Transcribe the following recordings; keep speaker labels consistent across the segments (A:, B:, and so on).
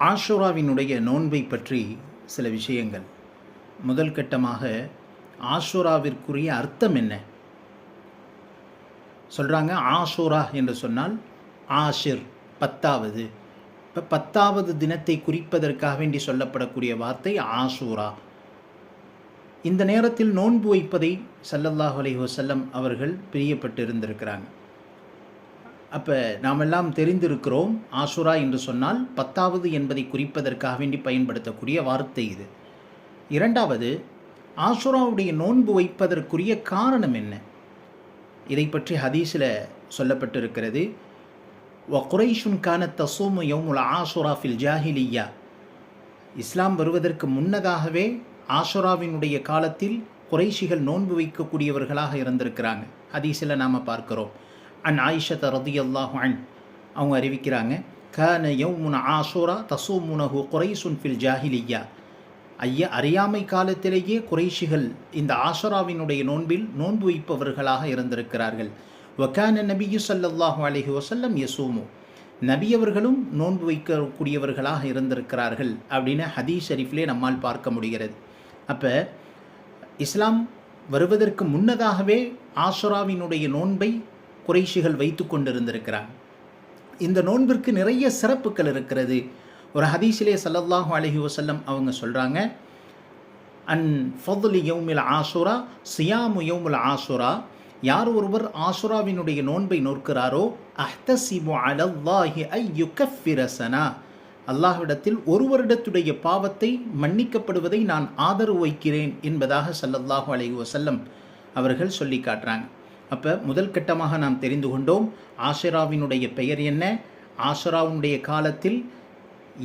A: ஆஷுராவினுடைய நோன்பை பற்றி சில விஷயங்கள். முதல் கட்டமாக ஆஷுராவிற்குரிய அர்த்தம் என்ன? சொல்கிறாங்க ஆஷுரா என்று சொன்னால் ஆஷிர் பத்தாவது. இப்போ பத்தாவது தினத்தை குறிப்பதற்காக வேண்டி சொல்லப்படக்கூடிய வார்த்தை ஆஷூரா. இந்த நேரத்தில் நோன்பு வைப்பதை சல்லல்லாஹு அலைஹி வஸல்லம் அவர்கள் பிரியப்பட்டு இருந்திருக்கிறாங்க அப்போ நாம் எல்லாம் தெரிந்திருக்கிறோம் ஆசுரா என்று சொன்னால் பத்தாவது என்பதை குறிப்பதற்காக வேண்டி பயன்படுத்தக்கூடிய வார்த்தை இது. இரண்டாவது ஆசுராவுடைய நோன்பு வைப்பதற்குரிய காரணம் என்ன? இதை பற்றி ஹதீஸில் சொல்லப்பட்டிருக்கிறது. வ குரைஷுன் கான தசூமு யௌமுல் ஆசுரா ஃபில் ஜாஹிலியா. இஸ்லாம் வருவதற்கு முன்னதாகவே ஆசுராவினுடைய காலத்தில் குறைஷிகள் நோன்பு வைக்கக்கூடியவர்களாக இருந்திருக்கிறாங்க. ஹதீஸில் நாம் பார்க்கிறோம். அன் ஆயிஷத்த ரதி அல்லாஹு அன் அவங்க அறிவிக்கிறாங்க கான யௌமுன ஆசுரா தசூமுனஹு குறைசுன் ஃபில் ஜாஹிலியா. ஐயா அறியாமை காலத்திலேயே குறைஷிகள் இந்த ஆஷராவினுடைய நோன்பில் நோன்பு வைப்பவர்களாக இருந்திருக்கிறார்கள். வக்கான நபியு சல்லல்லாஹு அலஹி வசல்லம் யசூமு. நபியவர்களும் நோன்பு வைக்கக்கூடியவர்களாக இருந்திருக்கிறார்கள் அப்படின்னு ஹதீஸ் ஷரீஃப்லே நம்மால் பார்க்க முடிகிறது. அப்போ இஸ்லாம் வருவதற்கு முன்னதாகவே ஆஷராவினுடைய நோன்பை குறைஷிகள் வைத்து கொண்டிருந்திருக்கிறார். இந்த நோன்பிற்கு நிறைய சிறப்புகள் இருக்கிறது. ஒரு ஹதீஸிலே சல்லல்லாஹு அலஹி வசல்லம் அவங்க சொல்கிறாங்க அன் ஃபதுலி யௌமில் ஆசுரா சியாமு யௌமுல் ஆசுரா. யார் ஒருவர் ஆசுராவினுடைய நோன்பை நோக்கிறாரோ அஹ்தசிபு அலல்லாஹி ஐ யுகஃபிரசனா அல்லாஹ்விடத்தில் ஒரு வருடத்துடைய பாவத்தை மன்னிக்கப்படுவதை நான் ஆதரவு வைக்கிறேன் என்பதாக சல்லல்லாஹு அலைஹி வசல்லம் அவர்கள் சொல்லி காட்டுறாங்க. அப்போ முதல் கட்டமாக நாம் தெரிந்து கொண்டோம் ஆஷராவினுடைய பெயர் என்ன? ஆஷராவுடைய காலத்தில்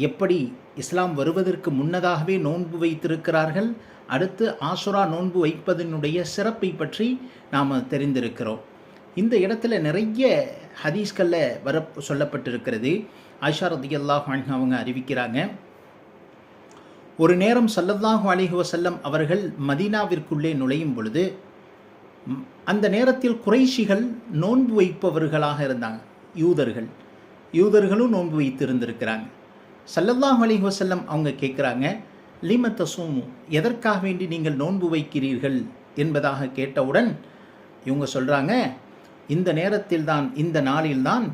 A: எப்படி இஸ்லாம் வருவதற்கு முன்னதாகவே நோன்பு வைத்திருக்கிறார்கள்? அடுத்து ஆசுரா நோன்பு வைப்பதனுடைய சிறப்பை பற்றி நாம் தெரிந்திருக்கிறோம். இந்த இடத்துல நிறைய ஹதீஸ்களில் வர சொல்லப்பட்டிருக்கிறது. ஆயிஷா ரதி அல்லாஹ் அவங்க அறிவிக்கிறாங்க. ஒரு நேரம் சல்லல்லாஹு அலிஹி வசல்லம் அவர்கள் மதீனாவிற்குள்ளே நுழையும் பொழுது அந்த நேரத்தில் குறைஷிகள் நோன்பு வைப்பவர்களாக இருந்தாங்க. யூதர்கள். யூதர்களும் நோன்பு வைத்திருந்திருக்கிறாங்க. சல்லல்லாஹ் அலிஹி வசல்லம் அவங்க கேட்குறாங்க லிமத்த சூமு எதற்காக வேண்டி நீங்கள் நோன்பு வைக்கிறீர்கள்? என்பதாக கேட்டவுடன் இவங்க சொல்கிறாங்க இந்த நேரத்தில் தான் இந்த நாளில்தான்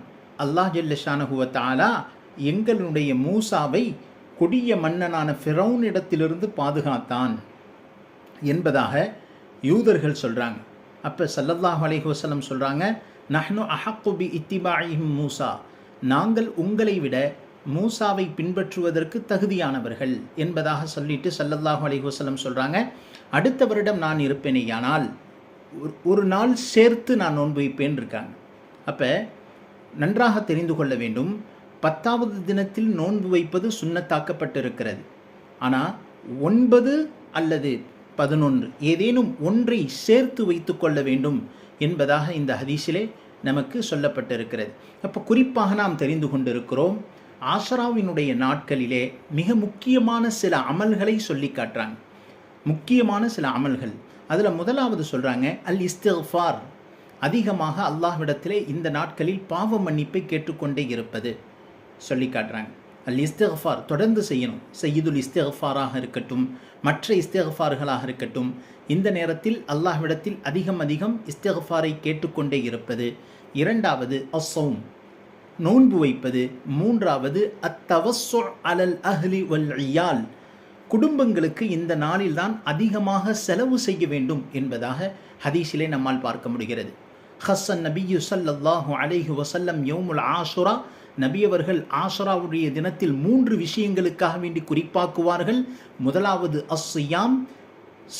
A: அல்லாஹ் ஜல்லஷானகுவத் ஆலா எங்களுடைய மூசாவை கொடிய மன்னனான ஃபிரௌனிடத்திலிருந்து பாதுகாத்தான். என்பதாக யூதர்கள் சொல்கிறாங்க அப்போ சல்லல்லாஹ் அலைஹி வசல்லம் சொல்கிறாங்க நஹ்னு அஹக்குபி இத்திபாயிம் மூசா. நாங்கள் உங்களை விட மூசாவை பின்பற்றுவதற்கு தகுதியானவர்கள் என்பதாக சொல்லிட்டு சல்லல்லாஹு அலைஹி சொல்கிறாங்க அடுத்த வருடம் நான் இருப்பேனேயானால் ஒரு நாள் சேர்த்து நான் நோன்பு வைப்பேன் இருக்காங்க. அப்போ நன்றாக தெரிந்து கொள்ள வேண்டும் பத்தாவது தினத்தில் நோன்பு வைப்பது சுண்ணத்தாக்கப்பட்டிருக்கிறது. ஆனால் ஒன்பது அல்லது பதினொன்று. ஏதேனும் ஒன்றை சேர்த்து வைத்து கொள்ள வேண்டும் என்பதாக இந்த ஹதீஸிலே நமக்கு சொல்லப்பட்டிருக்கிறது. அப்போ குறிப்பாக நாம் தெரிந்து கொண்டிருக்கிறோம் ஆசராவினுடைய நாட்களிலே மிக முக்கியமான சில அமல்களை சொல்லி காட்டுறாங்க. முக்கியமான சில அமல்கள். அதில் முதலாவது சொல்கிறாங்க அல் இஸ்திஃபார் அதிகமாக அல்லாஹ்விடத்திலே இந்த நாட்களில் பாவ மன்னிப்பை கேட்டுக்கொண்டே இருப்பது சொல்லி காட்டுறாங்க. அல் இஸ்திஃபார் தொடர்ந்து செய்யணும். செய்யுதுல் இஸ்திஃபாராக இருக்கட்டும் மற்ற இஸ்திஃபார்களாக இருக்கட்டும் இந்த நேரத்தில் அல்லாஹ்விடத்தில் அதிகம் அதிகம் இஸ்திஃபாரை கேட்டுக்கொண்டே இருப்பது. இரண்டாவது அசௌம் நோன்பு வைப்பது. மூன்றாவது அத்தவசு அலல் அஹ்லி வல் ஐயால் குடும்பங்களுக்கு இந்த நாளில்தான் அதிகமாக செலவு செய்ய வேண்டும் என்பதாக ஹதீஸிலே நம்மால் பார்க்க முடிகிறது. ஹசன் நபியு சல்லல்லாஹு அலைஹி வசல்லம் யோமுல் ஆசுரா நபியவர்கள் ஆசராவுடைய தினத்தில் மூன்று விஷயங்களுக்காக வேண்டி குறிப்பாக்குவார்கள். முதலாவது அஸ் சியாம்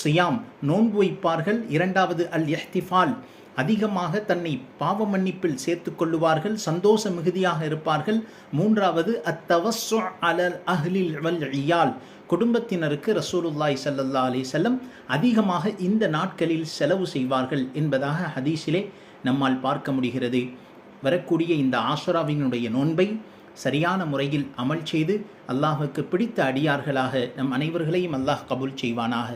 A: சியாம் நோன்பு வைப்பார்கள். இரண்டாவது அல் எஹ்திஃபால் அதிகமாக தன்னை பாவ மன்னிப்பில் சேர்த்து கொள்ளுவார்கள் சந்தோஷ மிகுதியாக இருப்பார்கள். மூன்றாவது அத்தவசு அலல் அஹ்லில் வல் இயால் குடும்பத்தினருக்கு ரசூலுல்லாய் சல்லல்லா அலி செல்லம் அதிகமாக இந்த நாட்களில் செலவு செய்வார்கள் என்பதாக ஹதீஸிலே நம்மால் பார்க்க முடிகிறது. வரக்கூடிய இந்த ஆசுராவினுடைய நோன்பை சரியான முறையில் அமல் செய்து அல்லாஹுக்கு பிடித்த அடியார்களாக நம் அனைவர்களையும் அல்லாஹ் கபூல் செய்வானாக.